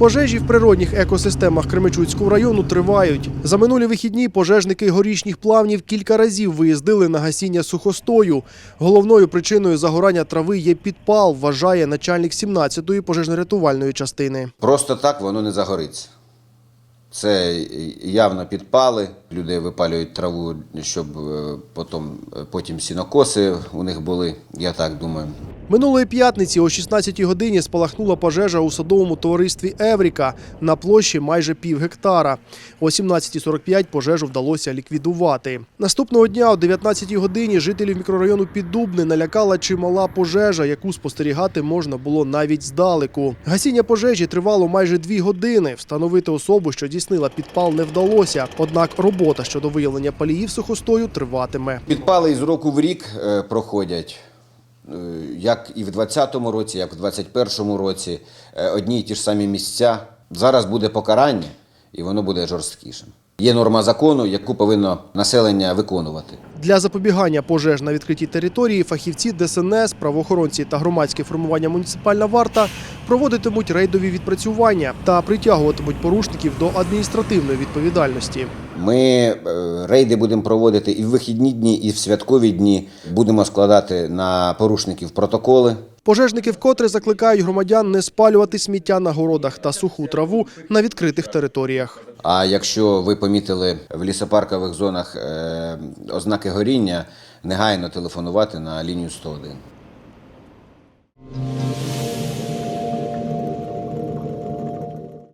Пожежі в природних екосистемах Кременчуцького району тривають. За минулі вихідні пожежники горішніх плавнів кілька разів виїздили на гасіння сухостою. Головною причиною загорання трави є підпал, вважає начальник 17-ї пожежно-рятувальної частини. Просто так воно не загориться. Це явно підпали. Люди випалюють траву, щоб е, потім, потім сінокоси у них були, я так думаю. Минулої п'ятниці о 16-й годині спалахнула пожежа у садовому товаристві Евріка на площі майже пів гектара. О 17.45 пожежу вдалося ліквідувати. Наступного дня о 19-й годині жителів мікрорайону Піддубне налякала чимала пожежа, яку спостерігати можна було навіть здалеку. Гасіння пожежі тривало майже дві години. Встановити особу, що дійснила підпал, не вдалося. Однак робота щодо виявлення паліїв сухостою триватиме. Підпали із року в рік е, проходять. Е, Як і в 2020 році, як в 2021 році, Е, одні й ті ж самі місця. Зараз буде покарання, і воно буде жорсткішим. Є норма закону, яку повинно населення виконувати. Для запобігання пожеж на відкритій території фахівці ДСНС, правоохоронці та громадське формування муніципальна варта проводитимуть рейдові відпрацювання та притягуватимуть порушників до адміністративної відповідальності. Ми е, рейди будемо проводити і в вихідні дні, і в святкові дні. Будемо складати на порушників протоколи. Пожежники вкотре закликають громадян не спалювати сміття на городах та суху траву на відкритих територіях. А якщо ви помітили в лісопаркових зонах е, ознаки горіння, негайно телефонувати на лінію 101.